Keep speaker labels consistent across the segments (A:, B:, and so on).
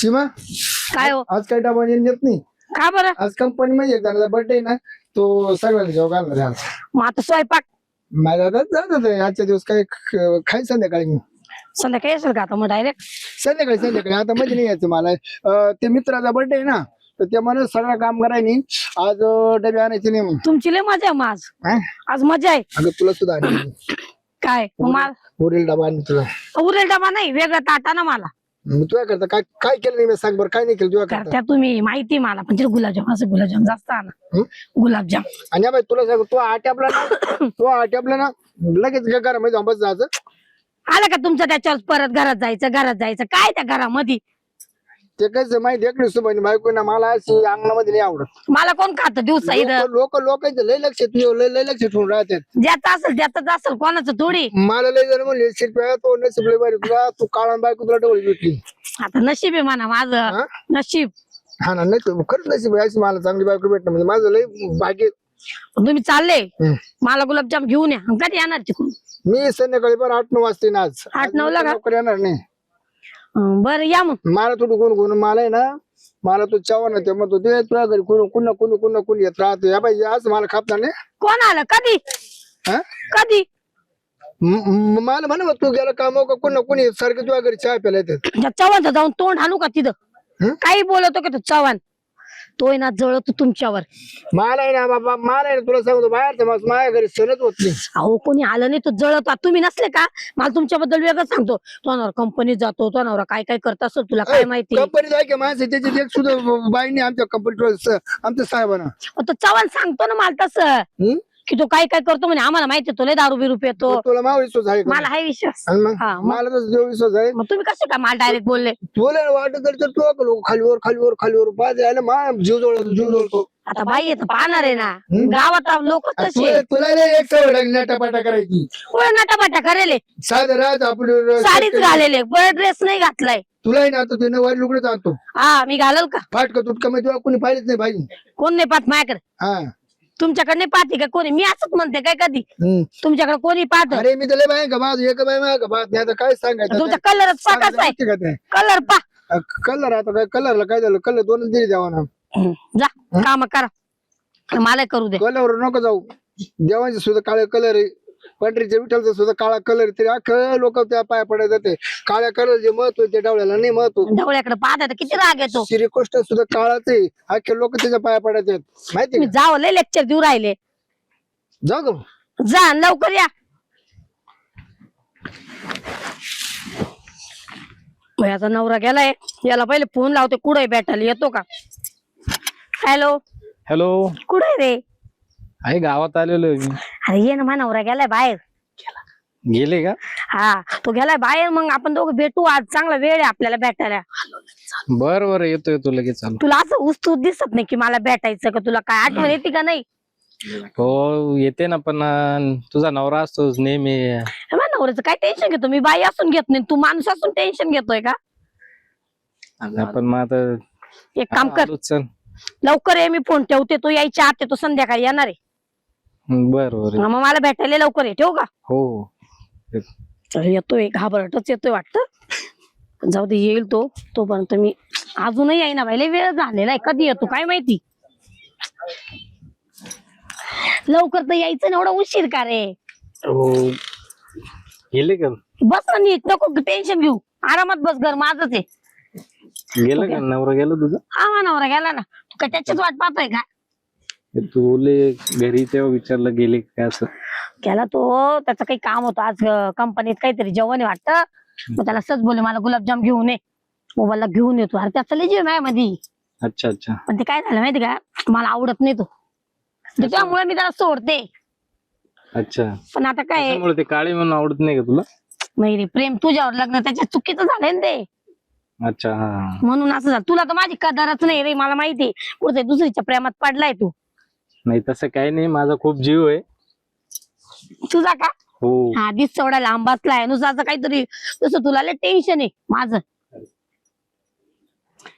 A: सीमा?
B: काय हो?
A: आज काही डबा येत नाही.
B: का बरं?
A: आज कंपनी मध्ये एक जणाचा बर्थडे ना तो सगळ्यांना जेव घालणार आहे आज.
B: मग आता स्वयंपाक?
A: माझा आता जात होतं आजच्या दिवस काय ख- खाय संध्याकाळी मी.
B: संध्याकाळी असेल का आता मग डायरेक्ट
A: संध्याकाळी संध्याकाळी. आता मध्ये नाही यायचं मला. अं, ते मित्राचा बर्थडे आहे ना तर ते म्हणून सगळं काम करायनी आज अं, डबे आणायचे नाही म्हणून.
B: तुमची लय मजा आहे मग आज.
A: हा?
B: आज मजा आहे.
A: अगं तुला सुद्धा
B: काय? मग मला
A: वरील डबा आणि तुला.
B: उरेल डबा नाही वेगळं ताटा ना मला.
A: मग तुझ्या करता काय काय केलं नाही मी? सांग बरं काय नाही केलं तुझ्या करता?
B: तुम्ही माहिती आहे मला. म्हणजे गुलाबजाम असं गुलाबजाम जास्त आणा.
A: हं?
B: गुलाबजाम.
A: आणि हा बाई तुला सांग तो आट्यापला ना तो आट्यापला ना लगेच घरामध्ये जाऊन बस जायचं.
B: आलं का तुमचं त्याच्यावर? परत घरात जायचं घरात जायचं. काय त्या घरामध्ये?
A: ते कसं माहिती एकली सुबानी बायको ना मला अशी अंगणामध्ये नाही आवडत.
B: मला कोण खात दिवसा इथं?
A: लोक लोक लय लक्ष लय लय लक्ष ठेवून राहतात.
B: ज्याचं असेल त्याच असेल कोणाचं थोडी?
A: मला लय जण म्हणले शिरप्या तो नशीब लय भारी तुला तू काळा बायको तुला डवळी भेटली.
B: आता नशीब आहे म्हणा माझं? नशीब.
A: हा ना नाही तर खरंच नशीब आहे अशी मला चांगली बायको भेटणं म्हणजे माझं लय भाग्य
B: तुम्ही चालले. मला गुलाबजाम घेऊन या. कधी येणार तिकडून?
A: मी संध्याकाळी पण आठ नऊ वाजते ना आज.
B: आठ का?
A: लवकर येणार नाही.
B: बरं या मग.
A: मला थोडं कोण कोण मला आहे ना मला तो चव्हाण ते म्हणतो ते तुझ्या घरी कोण कुणा कुणी कुणा कुणी येत राहतो. या बाई आज मला खापणार नाही.
B: कोण आलं? कधी?
A: हा?
B: कधी?
A: म- म- मला म्हणा तू गेला काम का कुणा कुणी सारखं तुझ्या घरी चहा प्यायला येतात
B: त्या चव्हाणचं जाऊन तोंड हाणू का तिथं?
A: हं?
B: काही बोलतो का तो चव्हाण? तो ना जळतो तुमच्यावर.
A: मला आहे ना बाबा मला आहे ना तुला सांगतो बाहेरचं माणूस माझ्या घरी सणच होत नाही.
B: अहो कोणी आलं नाही तो जळतो. तुम्ही नसले का? मला तुमच्याबद्दल वेगळं सांगतो. तो नवरा कंपनीत जातो तो नवरा काय काय करत असेल तुला काय माहिती?
A: कंपनी जाय की माणसं त्याच्यात एक सुद्धा बाईने आमच्या कंपनी आमच्या साहेबांना.
B: तो चव्हाण सांगतो ना मला तसं? की तो काय काय करतो म्हणे आम्हाला माहिती तो लय दारू बिरू पितो.
A: तुला माव विश्वास आहे का
B: मला हाय विश्वास.
A: आणि मग?
B: हा, मग?
A: मला तर देव विश्वास आहे
B: मग तुम्ही कसे काय मला डायरेक्ट बोलले?
A: तुला वाटत तर तू लोक खालीवर खालीवर खालीवर मा जीव जवळ जीव जवळतो
B: आता बाई येत पाहणार आहे ना. गावात लोक तसे
A: तुला तुला लय एक सवय लागली नटापाटा करायची.
B: नटापाटा करेले.
A: साधं राहत आपलं
B: साडीच घालेले बरं ड्रेस नाही घातलाय.
A: तुला ना आता ते नवारी लुगडे आणतो
B: हा मी घालल का?
A: फाटका तुटका म्हणजे तुला कोणी पाहिजेच नाही भाई
B: कोण नाही पाहत माझ्याकडे?
A: हा.
B: तुमच्याकडे नाही पाहते का कोणी? मी असंच म्हणते काय कधी?
A: हम्म.
B: तुमच्याकडे कोणी पाहत?
A: अरे मी तर लय बाय का बाज एक बाय का बाज नाही आता काय सांगायचं
B: तुमचा कलरच पाकाच आहे. कलर पा
A: कलर आता काय? कलरला काय झालं? कलर दोनच दिली द्यावा ना
B: जा काम करा. मला करू दे.
A: कलर नको जाऊ. देवांचे सुद्धा काळे कलर आहे. पंढरीच्या विठ्ठलचा सुद्धा काळा कलर तरी अख्खं लोक त्या पाया पडायला जाते. काळ्या कलर जे महत्त्व ते डावल्याला नाही महत्त्व.
B: ढवळ्याकडे पाहता तर किती राग येतो.
A: श्रीकृष्ण सुद्धा काळाच आहे. अख्खे लोक त्याच्या पाया पडायचे आहेत. माहिती
B: तुम्ही जावं लय लेक्चर देऊ राहिले.
A: का जाऊ का मग?
B: जा आणि लवकर या. याचा नवरा गेलाय. याला पहिले फोन लावते कुठे भेटायला येतो का? हॅलो
C: हॅलो
B: कुठे रे?
C: आहे गावात आलेलो आहे मी.
B: अरे ये ना माझा नवरा गेलाय बाहेर.
C: गेले का?
B: हा तो गेलाय बाहेर मग आपण दोघं भेटू. आज चांगला वेळ आहे आपल्याला भेटायला.
C: बर बर येतो येतो लगेच चालू.
B: तुला असं उस्तूत दिसत नाही की मला भेटायचं का तुला काय? आठवण येते का नाही?
C: हो येते ना पण अं, तुझा नवरा असतोच नेहमी.
B: माझ्या नवऱ्याचं काय टेन्शन घेतो? मी बाई असून घेत नाही. तू माणूस असून टेन्शन घेतोय का?
C: पण मग आता
B: एक काम कर.
C: आलोच चल.
B: लवकर ये मी फोन ठेवते. तो यायच्या आत आहे, तो संध्याकाळी येणार आहे.
C: बर बर
B: मग मला भेटायला लवकर ये ठेवू का?
C: हो.
B: चल येतोय घाबरटच येतोय वाटतं. पण जाऊ दे येईल तो. तोपर्यंत मी अजूनही आहे ना बाई लय वेळ झालेला आहे. कधी येतो काय माहिती? लवकर तर यायचं ना एवढा उशीर का रे?
C: हो. गेले का?
B: बस ना नीट नको टेन्शन घेऊ. आरामात बस घर माझच आहे.
C: गेलं का? नवरा गेलो तुझा?
B: हा नवरा गेला ना. तू काय त्याच्याच वाट पाहतोय का?
C: तू बोलले घरी तेव्हा विचारलं गेले का असं?
B: गेला तो त्याचं काही काम होतं. आज कंपनीत काहीतरी जेवण आहे वाटतं. मग त्याला सच बोलले मला गुलाबजाम घेऊन ये मोबाईलला घेऊन येतो. अरे त्याचं लय जीव आहे मध्ये
C: अच्छा अच्छा.
B: पण ते काय झालं माहिती का? मला आवडत नाही तो. तर त्यामुळे मी त्याला सोडते.
C: अच्छा.
B: पण आता काय?
C: त्यामुळे ते काळे म्हणून आवडत नाही का तुला?
B: नाही रे प्रेम तुझ्यावर लग्न त्याच्या चुकीचं झालंय ना ते.
C: अच्छा हा.
B: म्हणून असं झालं. तुला तर माझी कदरच नाही रे मला माहिती कुठे दुसरीच्या प्रेमात पडलाय तू.
C: नाही तसं काही नाही. माझा खूप जीव आहे.
B: तुझा का?
C: हो.
B: हा दिस चवडा लांब बसलाय नुसतं असं काहीतरी तसं तुला लय टेन्शन आहे. माझं.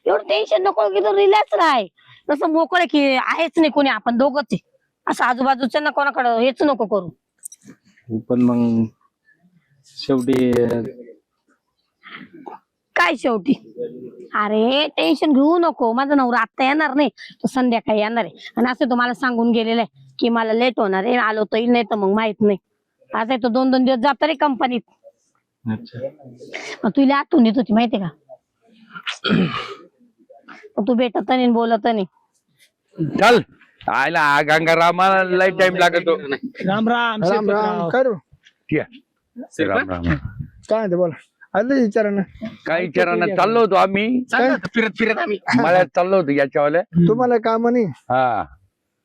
B: एवढं टेन्शन नको की तू रिलॅक्स राहाय तसं मोकळे की आहेच नाही कोणी आपण दोघच आहे. असं आजूबाजूच्या ना कोणाकडं हेच नको करू.
C: पण मग शेवटी अं,
B: काय शेवटी? अरे टेन्शन घेऊ नको. माझा नवरा आता येणार नाही. तो संध्याकाळी येणार आहे. आणि असं तो मला सांगून गेलेला आहे की मला लेट होणार आहे. आलो तर येईल नाही तर मग माहीत नाही. आता तो दोन दोन दिवस जातो रे कंपनीत मग तुला आठवण येत होती माहितीये का? तू भेटत नाही बोलत नाही.
D: चल. आयला गंगारामाला लय टाइम लागतो.
E: राम राम
A: राम राम काय रे?
D: ठीक. राम राम.
A: काय म्हणते बोला. आलं विचारा ना
D: काही विचारांना? चाललो होतो आम्ही.
A: काय?
F: फिरत फिरत आम्ही.
D: मला चाललो होतो याच्यावाले
A: तुम्हाला काम नाही?
D: हा.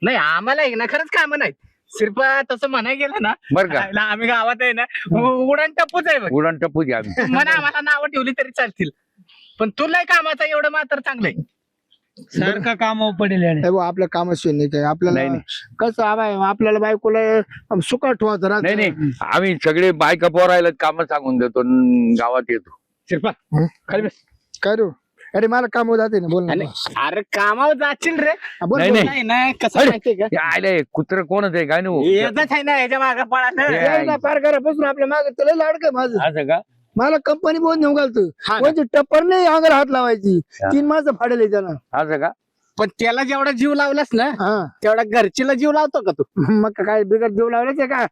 F: नाही आम्हाला एक ना खरंच काम नाही सिर्फ तसं म्हणाय गेलं ना
D: बर का?
F: आम्ही गावात आहे ना उ- उडान टप्पूच आहे बघ.
D: उडण टप्पू घ्या आम्ही.
F: म्हणा आम्हाला नावं ठेवली तरी चालतील. पण तुला कामाचं एवढं मात्र चांगलंय
E: सारखं काम पडेल याने.
A: हे बघ, नाही काय
D: नाही,
A: आपल्याला
D: नाही.
A: कसं आबाय आपल्याला बायकोला सुखात ठेवायचं राहतं.
D: नाही नाही आम्ही सगळे बायका पोरायला काम सांगून देतो न गावात येतो
F: शिरपा
A: हं?
F: खाली बस.
A: काय रे अरे मला काम जाते ना बोल ना
F: आणि अरे कामावर जाशील रे
A: हा, बोल,
D: नाही,
A: बोल.
D: नाही.
F: नाही ना कसं
D: अरे.
F: माहितीये का
D: हे आले कुत्र कोणच आहे काय नाही
F: येतच आहे ना याच्या माग पळा
D: हे.
A: पार करा बसून आपल्या मागे त्याला लाडकं माझं
D: असं का
A: मला कंपनी बोल नेऊ घालतो.
F: हा?
A: म्हणजे टप्पर नाही अंगाला हात लावायची.
D: हा.
A: तीन माणसं फाडेल त्यानं.
D: असं का?
F: पण त्याला जेवढा जीव लावलास ना
A: हा.
F: तेवढा घरचीला जीव लावतो का तू?
A: मग काय बिगर जीव लावलाच आहे का?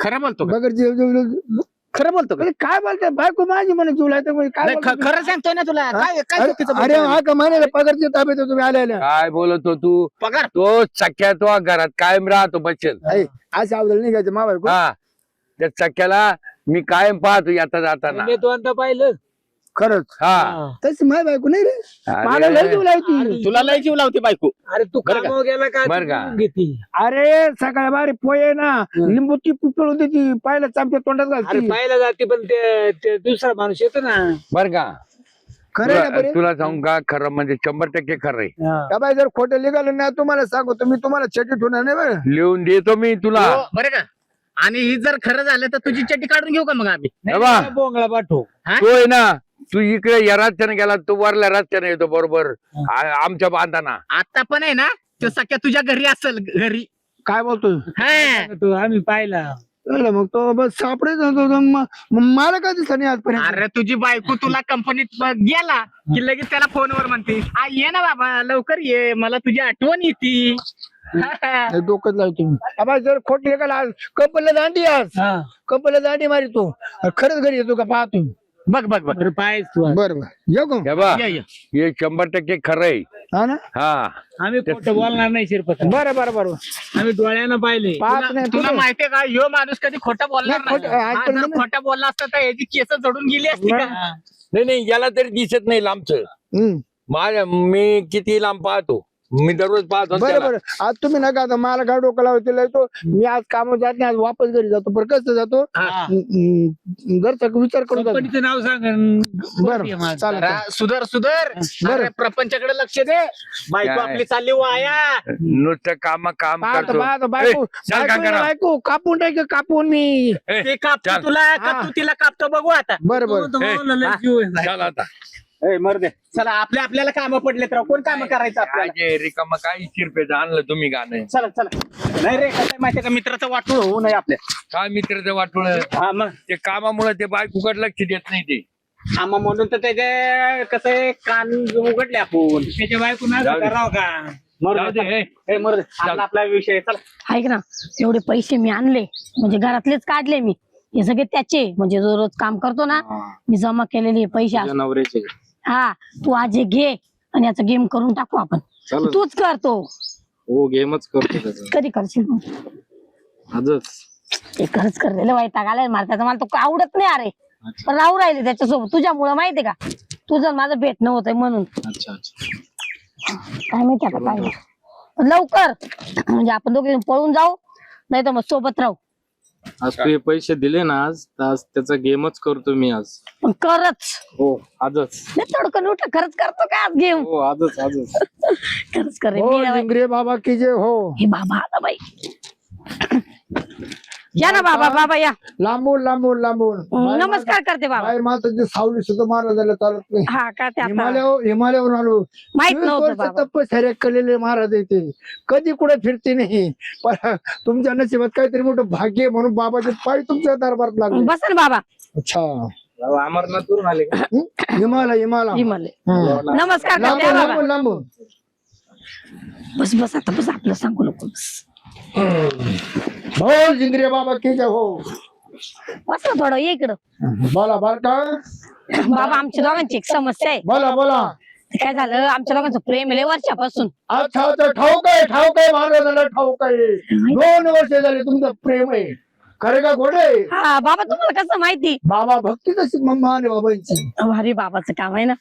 F: खरं बोलतो का?
A: बगर जीव जीव जीव-
F: खरं बोलतो का?
A: काय बोलते बायको माझी म्हणे जीव लावते म्हणजे काय
F: नाही, ख-
A: बोलते?
F: खरं सांगतोय ना तुला. काय काय
A: अरे
F: चुकीचं
A: अरे
F: बोलतोय?
A: हा का महिन्याला पगारची ताब्यात आहे तुम्ही आलेल्या
D: काय बोलतो तू?
F: पगार?
D: तो चक्क्या तो घरात कायम राहतो बचल.
A: अशी अवदल निघायचं मा बायको
D: हा. त्या चक्क्याला मी कायम पाहतो येता जाताना.
E: मी दोनदा पाहिलं.
A: खरंच?
D: हा.
A: तशी माय बायको नाही रे.
D: अरे.
A: मला लय जीव लावती.
F: तुला लय जीव लावते बायको.
E: अरे तू
F: बरं का?
E: कामावर गेला का?
D: बरं का?
E: तू घेते.
A: अरे सकाळी बारी पोहे ना लिंबूची पिळून देती पाहिलं चमच्या तोंडात
E: अरे
A: घालती
E: पाहिला जाते पण ते ते दुसरा माणूस येतो ना.
D: बर का?
A: खरं आहे ना
D: तुला
A: बरे?
D: तुला सांगू का खरं म्हणजे शंभर टक्के खरं आहे.
A: का बाई जर खोटं निघालं ना तुम्हाला सांगतो मी तुम्हाला चटी ठेवणार नाही बरं.
D: लिहून देतो मी तुला.
F: हो, बरं का? आणि ही जर खरं झालं तर तुझी चड्डी काढून घेऊ का मग आम्ही?
D: बाबा.
E: बोंगळा पाठव.
D: तो आहे ना. तू इकडे या रस्त्याने गेला तू वरल्या रस्त्याने येतो बरोबर. आ- आमच्या बांधाना.
F: आता पण आहे ना तो सख्या तुझ्या घरी असेल घरी.
A: काय बोलतोय
F: हा.
E: तू आम्ही पाहिला.
A: मग तो बस सापडेच ना तो, तो म- म- मला काय दिसला नाही आजपर्यंत?
F: अरे तुझी बायको तुला कंपनीत ब- गेला की लगेच त्याला फोनवर म्हणते "आ, ये ना बाबा लवकर ये मला तुझी आठवण येते.
A: हे डोकंच लावतो मी आबा जर खोट निघाला आज कंपनीला दांडी आज.
E: हा.
A: कंपनीला दांडी मारितो अरे खरंच घरी येतो का? पाहतो
F: बघ बघ बघ.
E: तू. आज.
A: बरं बरं. येऊ का
D: हे बा
F: ये, ये.
D: हे शंभर टक्के खरं आहे.
A: हा ना?
D: हा.
E: आम्ही खोटं बोलणार नाही शिरपत.
A: बरं बरं बरं.
E: आम्ही डोळ्यानं पाहिले.
A: पाहत
F: तुला-
A: नाही
F: तुला
A: तुला
F: माहितीये का? ह्यो माणूस कधी खोटं बोलणार
A: नाही, खोटं-
F: नाही.
A: आज
F: हा,
A: पण
F: जर
A: नाही.
F: खोटं बोलला असता तर याची केस जडून गेली असती का.
D: नाही नाही याला तरी दिसत नाही लांबचं.
A: हम्म.
D: माझ्या मी किती लांब पाहतो? मी दररोज पाहतो
A: बरं
D: त्याला.
A: बरं. आज तुम्ही नका आता मला काय डोकं लावते येतो मी आज कामावर जात नाही आज वापस घरी जातो. बरं कसं जातो?
E: हा.
A: घरचा विचार करून जातो.
E: कंपनीचं नाव सांग.
A: बरं चालेल
F: सुधर सुधर. अरे प्रपंचाकडे लक्ष दे. बायको
D: काय?
F: आपली चालली वाया.
D: नुसतं काम काम
A: पाहतो
D: करतो.
A: पाहतो बायको
D: ए, चल
A: बायको
D: काका राव.
A: बायको कापून टाक कापून मी?
D: ए,
F: ते कापतो
D: चल.
F: तुला का
A: हा.
F: तू तिला कापतो बघू आता.
A: बरं बरं.
D: चल आता.
F: मरदे चला आपल्या आपल्याला काम पडले तर कोण काम करायचं
D: काय
F: आपल्याला?
D: जे रिकामा काय शिरपेचं आणलं तुम्ही गाणं.
F: चला चला. नाही रे कसं आहे माहितीये का? मित्राचं वाटूळ होऊ नये आपल्या.
D: काय मित्राचं वाटून
F: हा मग.
D: ते कामामुळे ते बायकोकडे लक्ष देत नाही ते.
F: हा मग म्हणून तर त्याचे कसं आहे कान उघडले आपण.
E: त्याच्या बायको ना
D: जाऊ दे.
E: करावं का?
D: जाऊ
F: मरू
D: दे, हे.
F: हे मरू दे. आपला आपला विषय आहे. चला.
B: ऐक ना एवढे पैसे मी आणले म्हणजे घरातलेच काढले मी. हे सगळे त्याचे म्हणजे जो रोज काम करतो ना मी जमा केलेले पैसे.
C: नवऱ्याचे.
B: हा तू आज हे घे आणि याचा गेम करून टाकू आपण.
C: चालेल.
B: तूच करतो
C: हो गेमच करतो त्याचा.
B: कधी करशील तू?
C: आजच.
B: ते खरंच करलेलं वैताग आलाय मला. त्याचा मला तो आवडत नाही अरे. पण राहू राहिले त्याच्यासोबत. तुझ्यामुळं माहितीये का? तुझं माझं भेटणं होतंय म्हणून.
C: अच्छा अच्छा.
B: काय माहिती आता काय लवकर. म्हणजे आपण दोघे पळून जाऊ. नाही तर मग सोबत राहू.
C: आज तू हे पैसे दिले ना आज तर आज त्याचा गेमच करतो मी आज.
B: पण करच.
C: हो आजच.
B: नाही तडकन उठ खरंच करतो का आज गेम?
C: हो आजच आजच.
B: खरंच कर रे.
A: हो
B: मी ना बाई.
A: जिंगरे बाबा की जे हो.
B: हे बाबा आला बाई. या ना बाबा बाबा. या.
A: लांबून लांबून लांबून.
B: नमस्कार करते बाबा.
A: बाहेर माताची सावली सुद्धा महाराजाला चालत नाही.
B: हा आता?
A: हिमालयावर हिमालयावरून आलो.
B: माहीत नव्हतं
A: वर्ष
B: बाबा.
A: तपश्चर्या केलेले महाराज येते कधी कुठे फिरते नाही. पण तुमच्या नशिबात काहीतरी मोठं भाग्य आहे म्हणून बाबाचे पाय तुमच्या दरबारात लागले.
B: बस ना बाबा.
A: अच्छा.
C: अमरनाथवरून आले का?
A: हं? हिमालय हिमालय.
B: हिमालय.
A: हं.
B: नमस्कार करते
A: लांबून
B: हा बाबा.
A: लांबून लांबून.
B: बस बस आता बस आपलं सांगू नको. बस.
A: बोल जिंगरे बाबा की जय हो
B: बस थोडं ये इकडं.
A: बोला बर का?
B: बाबा आमच्या दोघांची एक समस्या आहे.
A: बोला बोला.
B: काय झालं? आमच्या दोघांचं प्रेम आहे लय वर्षापासून.
A: अच्छा अच्छा ठाऊक आहे ठाऊक आहे महाराजांना ठाऊक आहे. दोन वर्ष झाले तुमचं प्रेम आहे. खरे का घोडे
B: हा बाबा तुम्हाला कसं माहिती?
A: बाबा भक्ती तशी महान आहे बाबांची.
B: भारी बाबाचं काम आहे ना.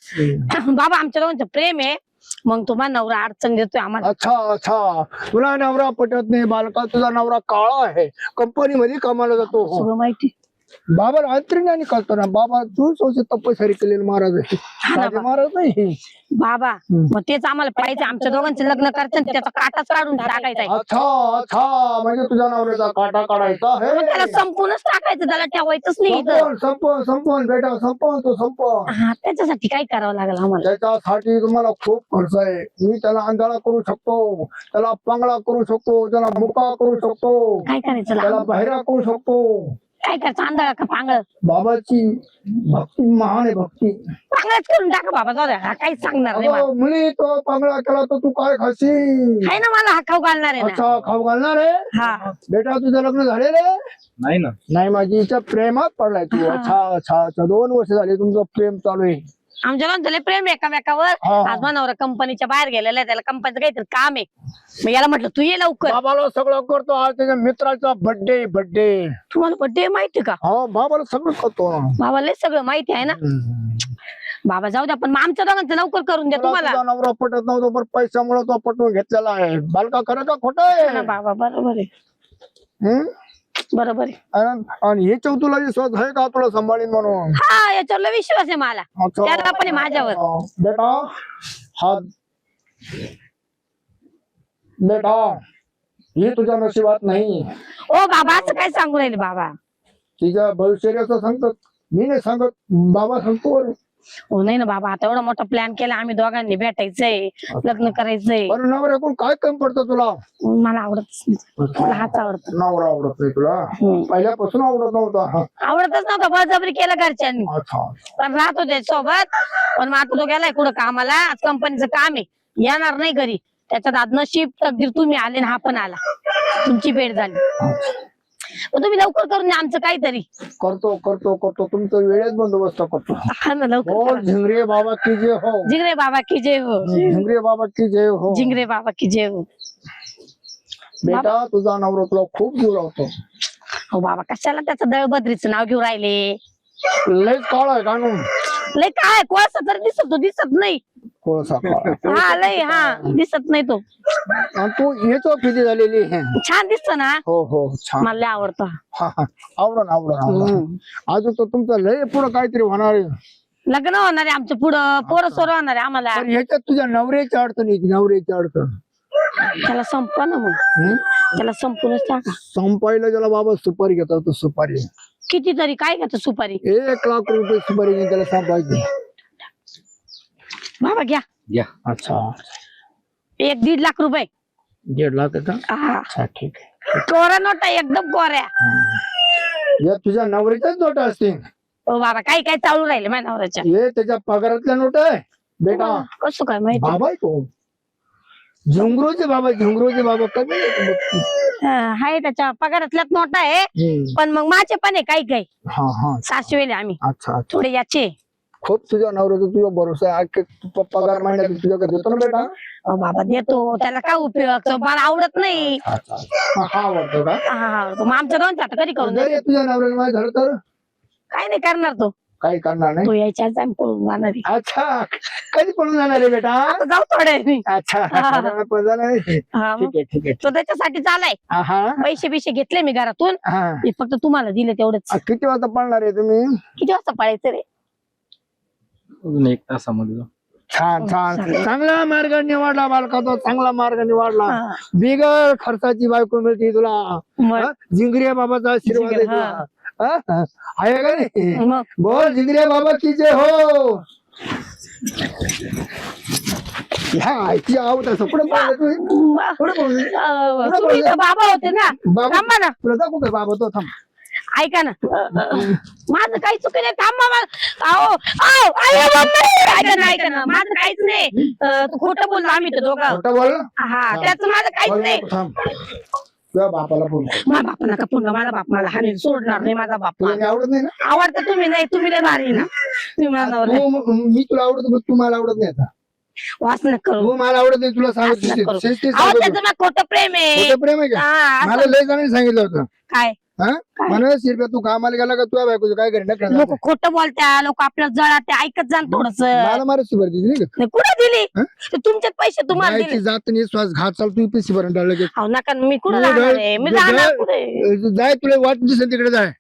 B: बाबा आमच्या दोघांचं प्रेम आहे. मग तुम्हाला नवरा अडचण देतोय आम्हाला.
A: अच्छा अच्छा. तुला नवरा पटत नाही बालका तुझा नवरा काळा आहे. कंपनी मध्ये कामाला जातो.
B: सगळं माहिती.
A: बाबा अंतरिण्याने कळतो ना. बाबा तू सोच तपस्यारी केलेले महाराज आहे महाराज नाही.
B: बाबा. मग तेच आम्हाला पाहिजे आमच्या दोघांचे लग्न करायचं आणि त्याचा काटाच काढून टाकायचा आहे.
A: अच्छा अच्छा. म्हणजे तुझ्या नवऱ्याचा काटा काढायचा
B: मग त्याला संपूर्णच टाकायचं. त्याला ठेवायचंच नाही इथं.
A: संपवून संपवून संपवून बेटा संपवून तो संपवून.
B: हा त्याच्यासाठी काय करावं लागेल आम्हाला?
A: त्याच्यासाठी तुम्हाला खूप खर्च आहे. मी त्याला आंधळा करू शकतो. त्याला पांगळा करू शकतो. त्याला मुका करू शकतो.
B: काय करायचं?
A: त्याला
B: लांब?
A: बाहेरा करू शकतो.
B: काय करायचं आंधळा का पांगळ?
A: बाबाची भक्ती महान आहे भक्ती.
B: पांगळच करून टाका बाबा जाऊ द्या हा काहीच सांगणार नाही मला
A: अगं, मुली. तो पांगळा केला तर तू काय खाशील?
B: आहे ना मला हा खाऊ घालणार आहे ना.
A: अच्छा खाऊ घालणार आहे?
B: हा.
A: बेटा तुझं लग्न झालेलं आहे?
C: नाही ना.
A: नाही माझी इच्छा प्रेमात पडलाय तू.
B: हा.
A: अच्छा अच्छा अच्छा दोन वर्ष झाले तुमचं प्रेम चालू आहे.
B: आमच्या लय प्रेम आहे एकामेकावर.
A: हा.
B: आज नवरा कंपनीच्या बाहेर गेलेला आहे त्याला कंपनीचं काहीतरी काम आहे. मग याला म्हटलं तू ये लवकर.
A: बाबाला सगळं करतो आज त्याच्या मित्राचा बर्थडे बर्थडे
B: तुम्हाला बड्डे माहिती का?
A: हो बाबाला सगळं करतो. ना
B: बाबा लय सगळं माहिती आहे ना? बाबा जाऊ द्या पण मग आमच्या दोघांचं लवकर करून द्या
A: तुला
B: तुम्हाला.
A: तुझा नवरा पटत नव्हतो पण पैशामुळे तो पटवून घेतलेला आहे. बालका खरं का खोटं आहे?
B: बाबा बरोबर आहे.
A: हं?
B: बरोबर आहे.
A: आणि आणि हे तुला विश्वास आहे का तुला सांभाळीन म्हणून?
B: हा याच्यावर लय विश्वास आहे मला.
A: अच्छा.
B: त्याला पण आहे माझ्यावर.
A: बेटा हा. बेटा हे तुझ्या नशिबात नाही.
B: ओ बाबा असं काय सांगू राहिले बाबा?
A: तिच्या भविष्याचं सांगतात. मी नाही सांगत बाबा सांगतो बरं.
B: हो नाही ना बाबा आता एवढा मोठा प्लॅन केला आम्ही दोघांनी भेटायचंय लग्न करायचंय.
A: बरं नवऱ्याकडून काय कमी पडतं तुला?
B: मला आवडत मला हाच आवडत.
A: नवरा आवडत नाही तुला? पहिल्यापासून आवडत नव्हता हा.
B: आवडतच नव्हता बळजबरी केलं घरच्यांनी.
A: अच्छा.
B: पण राहत होते सोबत. पण मग आता तो गेलाय कुठं कामाला? आज कंपनीचं काम आहे. येणार नाही घरी. त्याच्यात आज नशीब तकदीर तुम्ही आले आणि हा पण आला. तुमची भेट झाली. पण तुम्ही लवकर करून द्या आमचं काहीतरी.
A: करतो करतो करतो. तुमचं वेळेत बंदोबस्त करतो.
B: हा ना लवकर
A: बोल
B: करा.
A: झिंगरे बाबा की जय हो.
B: जिंगरे बाबा की जय हो.
A: झिंगरे बाबा की जय हो.
B: जिंगरे बाबा की जय हो.
A: बेटा तुझा नवरा तुला खूप जीव लावतो.
B: हो बाबा कशाला त्याचं दळबद्रीचं नाव घेऊ राहिले?
A: लयच काळ आहे कानून
B: लय काय कोळसा तर दिसत तो दिसत नाही.
A: कोळसा काळा.
B: हा लय हा दिसत नाही तो.
A: आणि तू याच्यावर फिदी झालेली
B: छान दिसत ना?
A: हो हो छान.
B: मला लय आवडतं.
A: हा, हा. आवडन
B: हम्म.
A: अजून तर तुमचं लय पुढं काहीतरी होणार आहे.
B: लग्न होणार आहे आमच्या पुढं पोरं सोरं होणार आहे आम्हाला.
A: पण ह्याच्यात तुझ्या नवऱ्याची अडचण येते नवऱ्याची अडचण.
B: त्याला संपवा ना मग.
A: हं?
B: त्याला संपूनच टाका.
A: संपायला ज्याला बाबा सुपारी घेतात तो सुपारी
B: कितीतरी? काय घेतो सुपारी?
A: एक लाख रुपये सुपारी घेऊन त्याला संपायची
B: बाबा घ्या.
C: घ्या.
A: अच्छा.
B: एक दीड लाख रुपये.
A: दीड लाख
B: हा.
A: अच्छा ठीक आहे.
B: कोरा नोटा एकदम कोऱ्या.
A: या तुझ्या नवऱ्याच्याच नोट असतील.
B: ओ बाबा काय काय चालू राहिले माझ्या नवऱ्याच्या?
A: हे त्याच्या पगारातल्या नोट आहे. बेटा.
B: कसं काय माहिती?
A: बाबा आहे तो. झुंगरूचे बाबा झुंगरूचे बाबा कमी.
B: हा, हाय त्याच्या पगारातल्याच नोटा आहे
A: हम्म.
B: पण मग माझे पण आहे काही काही.
A: हा हा.
B: सासवेले आम्ही.
A: अच्छा अच्छा.
B: थोडे याचे.
A: खूप तुझ्या नवऱ्याचा तुझा भरोसा आहे. प- पगार महिन्यात तुझ्याकडे देतो ना बेटा?
B: बाबा देतो. त्याला काय उपयोग? तो मला आवडत नाही.
A: अच्छा हा, हा आवडतो का?
B: हा, हा. मग आमच्या दोन आता कधी करून
A: जर तुझ्या नवऱ्याला माहीत झालं तर?
B: काय नाही करणार तो.
A: काही करणार नाही.
B: तो यायच्या आधी आम्ही पळून जाणार आहे.
A: अच्छा. कधी पळून जाणार आहे बेटा?
B: आता जाऊ थोडे
A: अच्छा. पळून जाणार आहे.
B: हा
A: ठीक
B: मग.
A: आहे ठीक आहे.
B: तो त्याच्यासाठी चालाय.
A: हा, हा.
B: पैसे बिशे घेतले मी घरातून.
A: हा.
B: हे फक्त तुम्हाला दिले तेवढेच.
A: आ, किती वाजता पळणार आहे तुम्ही?
B: किती वाजता पळायचं रे?
C: अजून एक तासामध्ये.
A: छान छान. चांगला मार्ग निवडला बालका तो. चांगला मार्ग निवडला.
B: हा.
A: बिगर खर्चाची बायको मिळते तुला.
B: मग.
A: हा? जिंगऱ्या बाबाचा आशीर्वाद आहे
B: जिंगऱ्या,
A: तुला. आहे का नाही? बोल जिंगऱ्या बाबा की जय हो. ह्या आईची आवड असं. पुढे
B: बाबा होते ना. थांबा ना.
A: तुला दाखवू का बाबा तो? थांब.
B: ऐका ना. माझं काही चुकी नाही. थांबा! ऐका ना ऐका ना. माझं काहीच नाही. खोटं बोललो आम्ही तर दोघं.
A: खोटं
B: हा त्याचं माझं काहीच नाही.
A: तुझ्या बापाला फोन कर.
B: माझा बाप नका पुन्हा माझा बाप मला हानी सोडणार नाही माझा बाप
A: तुला मी आवडत नाही ना?
B: आवडतं तुम्ही नाही तुम्ही लय भारी ना. तुम्ही मला नवरा आहे.
A: तू मी तुला आवडत तू मला आवडत नाही आता.
B: वास नका करू.
A: तू मला आवडत नाही तुला सांगत
B: करू. अहो
A: सांगत
B: त्याचं. ना खोटं प्रेम आहे.
A: प्रेम आहे का?
B: हा,
A: मला लय जणांनी सांगितलं होतं.
B: काय?
A: हा?
B: काय?
A: म्हणा शिरप्या तू कामाला गेला का? तुझ्या बायकोचं काय करेन
B: लोक खोटं बोलत्या लोक आपल्याला जळा ते ऐकत जा थोडस.
A: मला मारत सुपर दिली नाही का?
B: कुठं दिली? ते तुमचेच पैसे तुम्हाला
A: जात नाही श्वास घात चाल तू पिसी भरून की.
B: अहो नका ना, मी कुठं
A: तू
B: जाणार
A: जळ-
B: आहे? मी
A: जळ-
B: जाणार कुठे?
A: जाय तुला वाट दिसेल तिकडे जाय.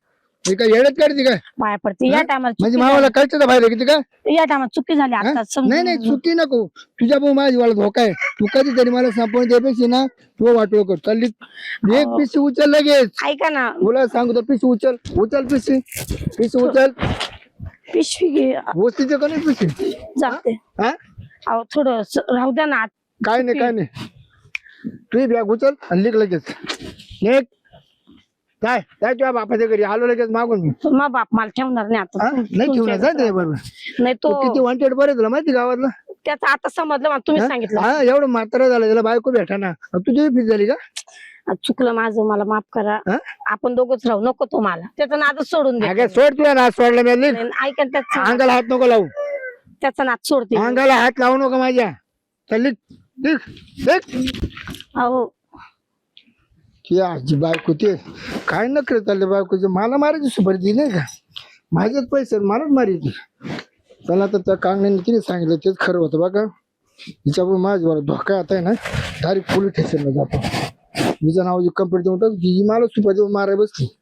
A: हे काय येडत काढते काय?
B: पडते या? टायमाला
A: म्हणजे मावाला कळतं बाहेर किती काय
B: या टायमाला चुकी झाली आता
A: नाही नाही चुकी नको. तुझ्या भाऊ माझी वाला धोका आहे. तू कधीतरी मला संपवून द्यापेक्षा ना. तू वाटो कर. चालली एक. पिशी उचल लगेच.
B: ऐका ना.
A: तुला सांगू तर पिशी उचल. उचल पिशी. पिशी उचल.
B: पिशवी घे.
A: वस्तीचे का नाही पिशी
B: जाते.
A: हा?
B: अहो थोडं स- राहू द्या ना.
A: काय नाही काय नाही. तू बॅग उचल आणि लिख लगेच. एक काय? काय तुझ्या बापाच्या घरी? आलो लगेच मागून मी.
B: मा बाप मला ठेवणार नाही आता.
A: हा? नाही ठेवणार ते बरोबर.
B: नाही
A: तो किती वॉन्टेड बरं तुला माहिती गावातला?
B: त्याचं आता समजलं मला तुम्ही? सांगितलं.
A: हा एवढं म्हातारा झालं त्याला बायको भेटा ना तुझी फीस झाली का?
B: चुकलं माझं मला माफ करा.
A: हा?
B: आपण दोघच राहू नको तो मला. त्याचं नाद सोडून दे.
A: अगं सोड तुला ना सोडलं मी लिख.
B: ऐका त्याचं
A: अंगाला हात नको लावू.
B: त्याचा नाद सोडते.
A: अंगाला हात लावू नको माझ्या. चल
B: अहो
A: की आजी बायको ते काय नखरे चालले बायकोचे? मला मारायची सुपारी दिली नाही का? माझ्याच पैसे आहेत, मलाच मारायची. त्याला तर त्या कांगण्याने तिने सांगितलं तेच खरं होतं बघा. हिच्यावर माझ्यावर धोका आता आहे ना डायरेक्ट पोलीस स्टेशनला जातो. हिच्या नाव कंप्लेंट देऊन की ही मला सुपारी देऊन मारायला बसली.